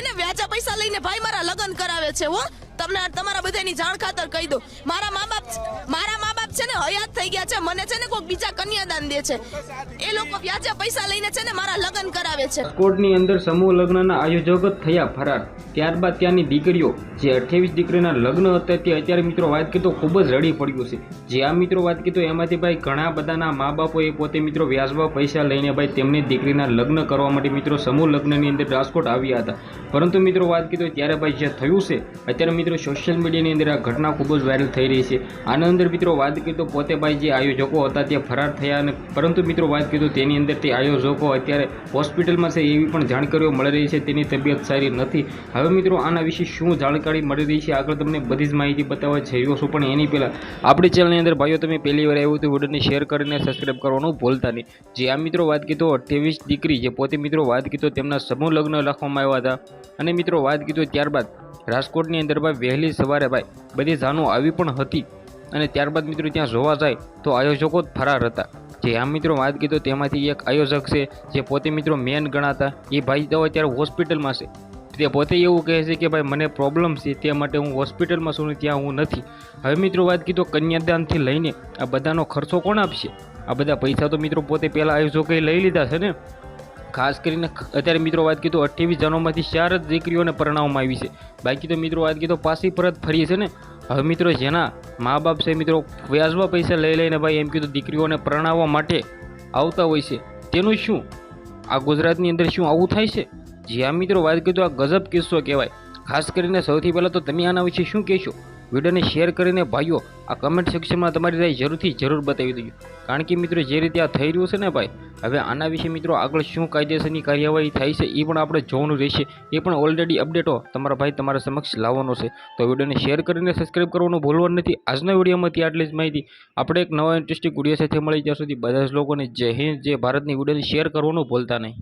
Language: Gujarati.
ને વ્યાજા પૈસા લઈને ભાઈ મારા લગ્ન કરાવે છે, હો. તમને તમારા બધાની જાણ ખાતર કહી દો મારા મા બાપ મારા મા બાપ છે ને હયાત થઈ ગયા છે. મને છે ને કોઈ બીજા કન્યાદાન દે છે. એ લોકો વ્યાજા પૈસા લઈને છે ને મારા લગ્ન કરાવે છે. કોર્ટની અંદર સમૂહ લગ્નના આયોજક થયા ફરાર. ત્યારબાદ ત્યાંની દીકરીઓ, જે અઠ્યાવીસ દીકરીના લગ્ન હતા તે અત્યારે મિત્રો વાત કરીએ તો ખૂબ જ રડી પડ્યું છે. જે આ મિત્રો વાત કરીએ તો એમાંથી ભાઈ ઘણા બધાના મા બાપોએ પોતે મિત્રો વ્યાજમાં પૈસા લઈને ભાઈ તેમની દીકરીના લગ્ન કરવા માટે મિત્રો સમૂહ લગ્નની અંદર રાજકોટ આવ્યા હતા. પરંતુ મિત્રો વાત કરીએ તો ત્યારે ભાઈ જે થયું છે, અત્યારે મિત્રો સોશિયલ મીડિયાની અંદર આ ઘટના ખૂબ જ વાયરલ થઈ રહી છે. આના અંદર મિત્રો વાત કરીએ તો પોતે ભાઈ જે આયોજકો હતા તે ફરાર થયા અને પરંતુ મિત્રો વાત કરીએ તો તેની અંદર તે આયોજકો અત્યારે હોસ્પિટલમાં છે એવી પણ જાણકારીઓ મળી રહી છે. તેની તબિયત સારી નથી. હવે મિત્રો, આના વિશે શું જાણકારી મળી રહી છે? આગળ તમને બધી જ માહિતી બતાવવા જઈયો છું, પણ એની પહેલાં આપણી ચેનલની અંદર ભાઈઓ, તમે પહેલી વાર આવ્યું તો વિડીયોને શેર કરીને સબસ્ક્રાઈબ કરવાનું ભૂલતા નહીં. જે આ મિત્રો વાત કીધો, અઠ્યાવીસ દીકરી, જે પોતે મિત્રો વાત કીધો, તેમના સમૂહ લગ્ન લખવામાં આવ્યા હતા. અને મિત્રો, વાત કીધો ત્યારબાદ રાજકોટની અંદર ભાઈ વહેલી સવારે ભાઈ બધી જાનો આવી પણ હતી. અને ત્યારબાદ મિત્રો, ત્યાં જોવા જાય તો આયોજકો જ ફરાર હતા. જે આ મિત્રો વાત કીધો, તેમાંથી એક આયોજક છે, જે પોતે મિત્રો મેન ગણાતા. એ ભાઈ તો અત્યારે હોસ્પિટલમાં છે. તે પોતે એવું કહે છે કે ભાઈ, મને પ્રોબ્લેમ છે તે માટે હું હોસ્પિટલમાં છું ત્યાં હું નથી. હવે મિત્રો વાત કીધો કન્યાદાનથી લઈને, આ બધાનો ખર્ચો કોણ આપશે? આ બધા પૈસા તો મિત્રો પોતે પહેલાં આયોજકોએ લઈ લીધા છે ને. ખાસ કરીને અત્યારે મિત્રો વાત કીધું અઠ્યાવીસ જણોમાંથી ચાર જ દીકરીઓને પરણાવવામાં આવી છે. બાકી તો મિત્રો વાત કીધું પાછી પરત ફરી છે ને. હવે મિત્રો જેના મા બાપ છે મિત્રો વ્યાજમાં પૈસા લઈ લઈને ભાઈ એમ કીધું દીકરીઓને પરણાવવા માટે આવતા હોય છે. તેનું શું? આ ગુજરાતની અંદર શું આવું થાય છે? જે આ મિત્રો વાત કીધું આ ગજબ કિસ્સો કહેવાય. ખાસ કરીને સૌથી પહેલાં તો તમે આના વિશે શું કહેશો? વિડીયોને શેર કરીને ભાઈઓ, આ કમેન્ટ સેક્શનમાં તમારી રાય જરૂરથી જરૂર બતાવી દેજો. કારણ કે મિત્રો જે રીતે આ થઈ રહ્યું છે ને ભાઈ, હવે આના વિશે મિત્રો આગળ શું કાયદેસરની કાર્યવાહી થાય છે એ પણ આપણે જોવાનું રહેશે. એ પણ ઓલરેડી અપડેટો તમારા ભાઈ તમારા સમક્ષ લાવવાનો છે. તો વિડીયોને શેર કરીને સબસ્ક્રાઈબ કરવાનું ભૂલવાનું નથી. આજના વિડીયોમાંથી આટલી જ માહિતી. આપણે એક નવા ઇન્ટરેસ્ટિંગ વીડિયો સાથે મળી ત્યાં સુધી બધા જ લોકોને જય હિન્દ જે ભારતની વિડીયોને શેર કરવાનું ભૂલતા નહીં.